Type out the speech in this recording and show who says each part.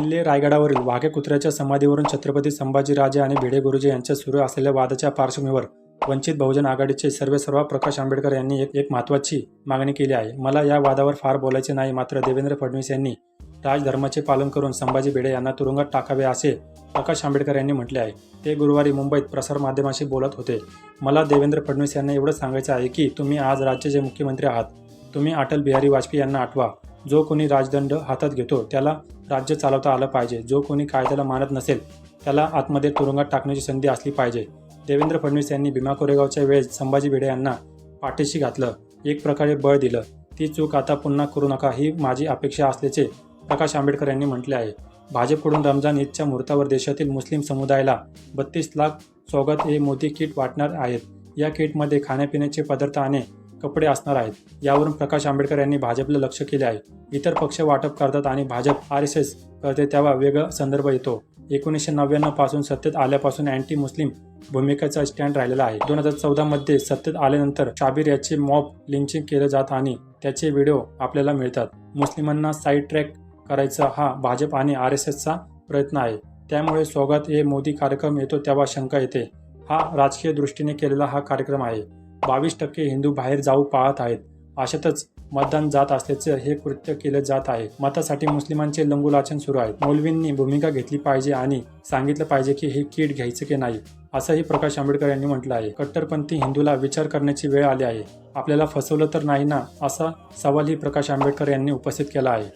Speaker 1: किल्ले रायगडावरील वाघे कुत्र्याच्या समाधीवरून छत्रपती संभाजीराजे आणि भिडे गुरुजी यांच्या सुरू असलेल्या वादाच्या पार्श्वभूमीवर वंचित बहुजन आघाडीचे सर्वेसर्वा प्रकाश आंबेडकर यांनी एक एक महत्त्वाची मागणी केली आहे. मला या वादावर फार बोलायचे नाही मात्र देवेंद्र फडणवीस यांनी राजधर्माचे पालन करून संभाजी भिडे यांना तुरुंगात टाकावे असे प्रकाश आंबेडकर यांनी म्हटले आहे. ते गुरुवारी मुंबईत प्रसारमाध्यमाशी बोलत होते. मला देवेंद्र फडणवीस यांना एवढं सांगायचं आहे की तुम्ही आज राज्याचे मुख्यमंत्री आहात. तुम्ही अटल बिहारी वाजपेयी यांना आठवा. जो कोणी राजदंड हातात घेतो त्याला राज्य चालवता आलं पाहिजे. जो कोणी कायद्याला मानत नसेल त्याला आतमध्ये तुरुंगात टाकण्याची संधी असली पाहिजे. देवेंद्र फडणवीस यांनी भीमा कोरेगावच्या वेळेस संभाजी भिडे यांना पाठीशी घातलं एक प्रकारे बळ दिलं. ती चूक आता पुन्हा करू नका ही माझी अपेक्षा असल्याचे प्रकाश आंबेडकर यांनी म्हटले आहे. भाजपकडून रमजान ईदच्या मुहूर्तावर देशातील मुस्लिम समुदायाला बत्तीस लाख स्वागत ए मोदी किट वाटणार आहेत. या किटमध्ये खाण्यापिण्याचे पदार्थ आणि कपडे असणार आहेत. यावरून प्रकाश आंबेडकर यांनी भाजपला लक्ष केले आहे. इतर पक्ष वाटप करतात आणि भाजप आर एस एस करते तेव्हा वेगळा संदर्भ येतो. एकोणीसशे नव्याण्णवपासून सत्तेत आल्यापासून अँटी मुस्लिम भूमिकेचा स्टँड राहिलेला आहे. दोन हजार चौदा मध्ये सत्तेत आल्यानंतर शाबीर याचे मॉब लिंचिंग केलं जात आणि त्याचे व्हिडिओ आपल्याला मिळतात. मुस्लिमांना साईड ट्रॅक करायचा हा भाजप आणि आर एस एसचा प्रयत्न आहे. त्यामुळे स्वागत हे मोदी कार्यक्रम येतो तेव्हा शंका येते. हा राजकीय दृष्टीने केलेला हा कार्यक्रम आहे. बावीस टक्के हिंदू बाहेर जाऊ पाहत आहेत. अशातच मतदान जात असल्याचे हे कृत्य केले जात आहे. मतासाठी मुस्लिमांचे लंगुलाचन सुरू आहे. मौलवींनी भूमिका घेतली पाहिजे आणि सांगितलं पाहिजे की हे किट घ्यायचं की नाही असंही प्रकाश आंबेडकर यांनी म्हटलं आहे. कट्टरपंथी हिंदूला विचार करण्याची वेळ आली आहे. आपल्याला फसवलं तर नाही ना असा सवालही प्रकाश आंबेडकर यांनी उपस्थित केला आहे.